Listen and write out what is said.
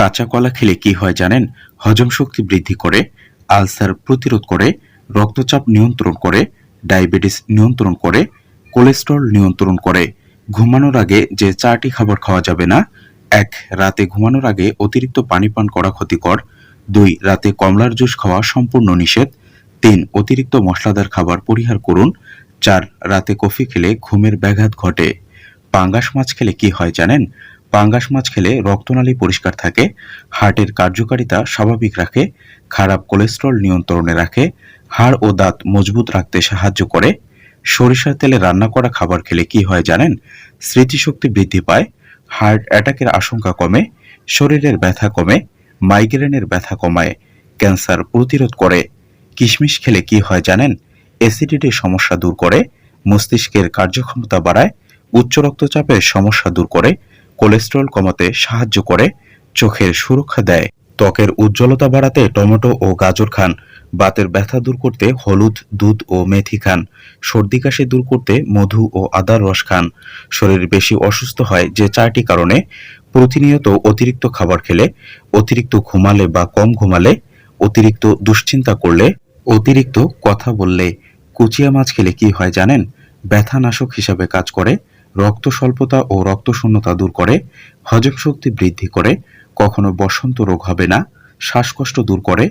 কাঁচা কলা খেলে কি হয় জানেন? হজম শক্তি বৃদ্ধি করে, আলসার প্রতিরোধ করে, রক্তচাপ নিয়ন্ত্রণ করে, ডায়াবেটিস নিয়ন্ত্রণ করে, কোলেস্টেরল নিয়ন্ত্রণ করে। ঘুমানোর আগে যে চারটি খাবার খাওয়া যাবে না, এক, রাতে ঘুমানোর আগে অতিরিক্ত পানি পান করা ক্ষতিকর। দুই, রাতে কমলার জুস খাওয়া সম্পূর্ণ নিষেধ। তিন, অতিরিক্ত মশলাদার খাবার পরিহার করুন। চার, রাতে কফি খেলে ঘুমের ব্যাঘাত ঘটে। পাঙ্গাস মাছ খেলে কি হয় জানেন? পাঙ্গাস মাছ খেলে রক্তনালী পরিষ্কার থাকে, হার্টের কার্যকারিতা স্বাভাবিক রাখে, খারাপ কোলেস্টেরল নিয়ন্ত্রণে রাখে, হাড় ও দাঁত মজবুত রাখতে সাহায্য করে। সরিষার তেলে রান্না করা খাবার খেলে কি হয় জানেন? স্মৃতিশক্তি বৃদ্ধি পায়, হার্ট অ্যাটাকের আশঙ্কা কমে, শরীরের ব্যথা কমে, মাইগ্রেনের ব্যথা কমায়, ক্যান্সার প্রতিরোধ করে। কিশমিশ খেলে কি হয় জানেন? অ্যাসিডিটির সমস্যা দূর করে, মস্তিষ্কের কার্যক্ষমতা বাড়ায়, উচ্চ রক্তচাপের সমস্যা দূর করে কোলেস্টেরল কমাতে সাহায্য করে, চোখের সুরক্ষা দেয়। ত্বকের উজ্জ্বলতা বাড়াতে টমেটো ও গাজর খান। বাতের ব্যথা দূর করতে হলুদ, দুধ ও মেথি খান। সর্দি কাশি দূর করতে মধু ও আদার রস খান। শরীর বেশি অসুস্থ হয় যে চারটি কারণে। প্রতিনিয়ত অতিরিক্ত খাবার খেলে, অতিরিক্ত ঘুমালে বা কম ঘুমালে, অতিরিক্ত দুশ্চিন্তা করলে, অতিরিক্ত কথা বললে। কুচিয়া মাছ খেলে কি হয় জানেন? ব্যথানাশক হিসাবে কাজ করে। রক্ত স্বল্পতা ও রক্তশূন্যতা দূর করে, হজম শক্তি বৃদ্ধি করে, কখনো বসন্ত রোগ হবে না, শ্বাসকষ্ট দূর করে